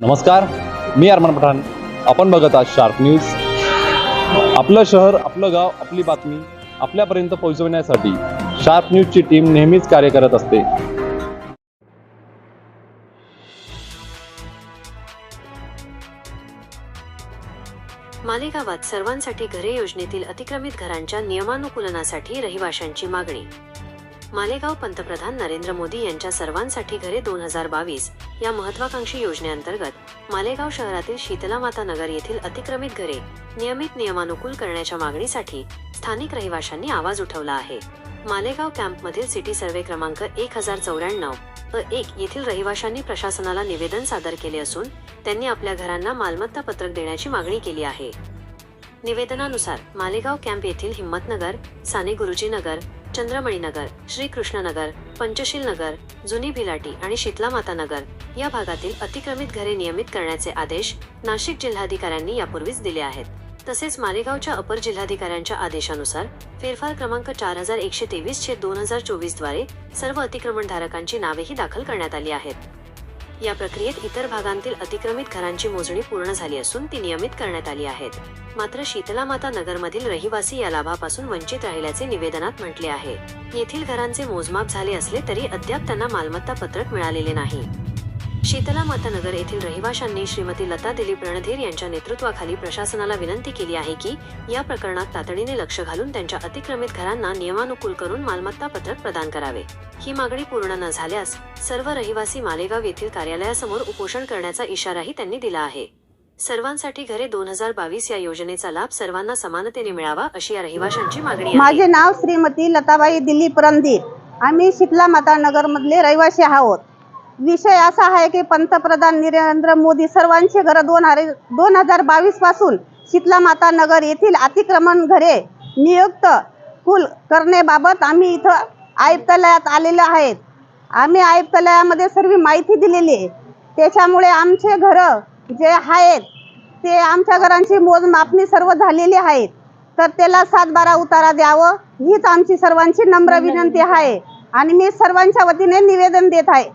नमस्कार मी अरमान पठाण. आपण बघत आहात शार्प न्यूज आपलं शहर आपलं गाव आपली बातमी आपल्यापर्यंत पोहोचवण्यासाठी शार्प न्यूजची टीम नेहमीच कार्य करत असते. मालेगावात सर्वांसाठी घरे योजनेतील अतिक्रमित घरांच्या नियमानुकूलनासाठी रहिवाशांची मागणी. मालेगाव पंतप्रधान नरेंद्र मोदी यांच्या सर्वांसाठी घरे दोन हजार बावीस या महत्वाकांक्षी योजनेअंतर्गत मालेगाव शहरातील शीतलामाता नगर येथील अतिक्रमित घरे नियमित नियमानुकूल करण्याच्या मागणीसाठी स्थानिक रहिवाशांनी आवाज उठवला आहे. मालेगाव कॅम्पमधील सिटी सर्वे क्रमांक एक हजार चौऱ्याण्णव व एक येथील रहिवाशांनी प्रशासनाला निवेदन सादर केले असून त्यांनी आपल्या घरांना मालमत्ता पत्रक देण्याची मागणी केली आहे. निवेदनानुसार मालेगाव कॅम्प येथील हिम्मतनगर साने गुरुजी नगर चंद्रमणी नगर श्रीकृष्णनगर पंचशील नगर जुनी भिलाटी आणि शीतलामाता नगर या भागातील अतिक्रमित घरे नियमित करण्याचे आदेश नाशिक जिल्हाधिकाऱ्यांनी यापूर्वीच दिले आहेत. तसेच मालेगावच्या अपर जिल्हाधिकाऱ्यांच्या आदेशानुसार फेरफार क्रमांक चार हजार एकशे तेवीस छेद दोन हजार चोवीसद्वारे सर्व अतिक्रमणधारकांची नावेही दाखल करण्यात आली आहेत. या प्रक्रियेत इतर भागांतील अतिक्रमित घरांची मोजणी पूर्ण झाली असून ती नियमित करण्यात आली आहेत. मात्र शीतलामाता नगरमधील रहिवासी या लाभापासून वंचित राहिल्याचे निवेदनात म्हटले आहे. येथील घरांचे मोजमाप झाले असले तरी अद्याप त्यांना मालमत्ता पत्रक मिळालेले नाही. शीतला मतनगर येथील रहिवाशांनी श्रीमती लता दिलीप रणधीर यांच्या नेतृत्वाखाली प्रशासनाला विनंती केली आहे की या प्रकरणात तातडीने लक्ष घालून त्यांच्या अतिक्रमित घरांना नियमानुकूल करून मालमत्ता पत्रक प्रदान करावे. ही मागणी पूर्ण न झाल्यास सर्व रहिवासी मालेगाव येथील कार्यालयासमोर उपोषण करण्याचा इशाराही त्यांनी दिला आहे. सर्वांसाठी घरे दोन हजार बावीस या योजनेचा लाभ सर्वांना समानतेने मिळावा अशी या रहिवाशांची मागणी माझे नाव श्रीमती लताबाई दिलीप रणधीर. आम्ही शीतला माता नगरमधले रहिवासी आहोत. विषय असा आहे की पंतप्रधान नरेंद्र मोदी सर्वांचे घर दोन हजार दोन हजार बावीसपासून शीतला माता नगर येथील अतिक्रमण घरे नियुक्त कुल करण्याबाबत आम्ही इथं आयुक्तालयात आलेलो आहेत. आम्ही आयुक्तालयामध्ये सर्व माहिती दिलेली आहे. त्याच्यामुळे आमचे घरं जे आहेत ते आमच्या घरांची मोजमापणी सर्व झालेली आहेत तर त्याला सात बारा उतारा द्यावं हीच आमची सर्वांची नम्र विनंती. आहे. आणि मी सर्वांच्या वतीने निवेदन देत आहे.